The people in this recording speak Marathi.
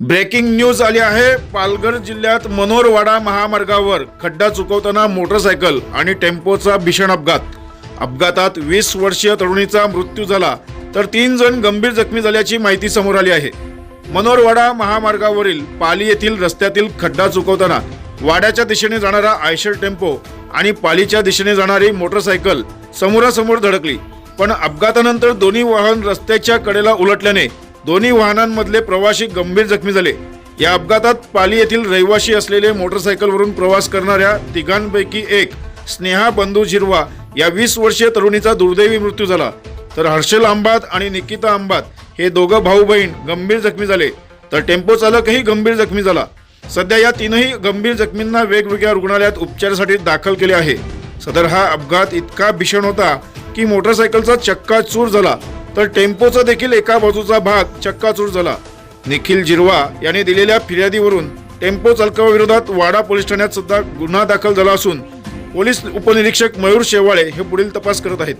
ब्रेकिंग न्यूज आली आहे. पालघर जिल्ह्यात मनोरवाडा महामार्गावर खड्डा चुकवताना मोटरसायकल आणि टेम्पोचा भीषण अपघात. अपघातात वीस वर्षीय तरुणीचा मृत्यू झाला तर तीन जण गंभीर जखमी झाल्याची माहिती समोर आली आहे. मनोरवाडा महामार्गावरील पाली येथील रस्त्यातील खड्डा चुकवताना वाड्याच्या दिशेने जाणारा आयशर टेम्पो आणि पालीच्या दिशेने जाणारी मोटरसायकल समोरासमोर धडकली. पण अपघातानंतर दोन्ही वाहन रस्त्याच्या कडेला उलटल्याने दोन्ही वाहनांमधले प्रवाशी गंभीर जखमी झाले. या अपघातात पाली येथील रहिवाशी असलेले मोटरसायकलवरून प्रवास करणाऱ्या तिघांपैकी एक स्नेहा बंधू झिरवा या वीस वर्षीय तरुणीचा दुर्दैवी मृत्यू झाला. तर हर्षल आंबात आणि निकिता आंबात हे दोघं भाऊ बहीण गंभीर जखमी झाले. तर टेम्पो चालकही गंभीर जखमी झाला. सध्या या तीनही गंभीर जखमींना वेगवेगळ्या रुग्णालयात उपचारासाठी दाखल केले आहे. सदर हा अपघात इतका भीषण होता की मोटरसायकलचा चक्काचूर झाला. तर टेम्पोचा देखील एका बाजूचा भाग चक्काचूर झाला. निखिल जिरवा याने दिलेल्या फिर्यादीवरून टेम्पो चालकाविरोधात वाडा पोलीस ठाण्यात सुद्धा गुन्हा दाखल झाला असून पोलीस उपनिरीक्षक मयूर शेवाळे हे पुढील तपास करत आहेत.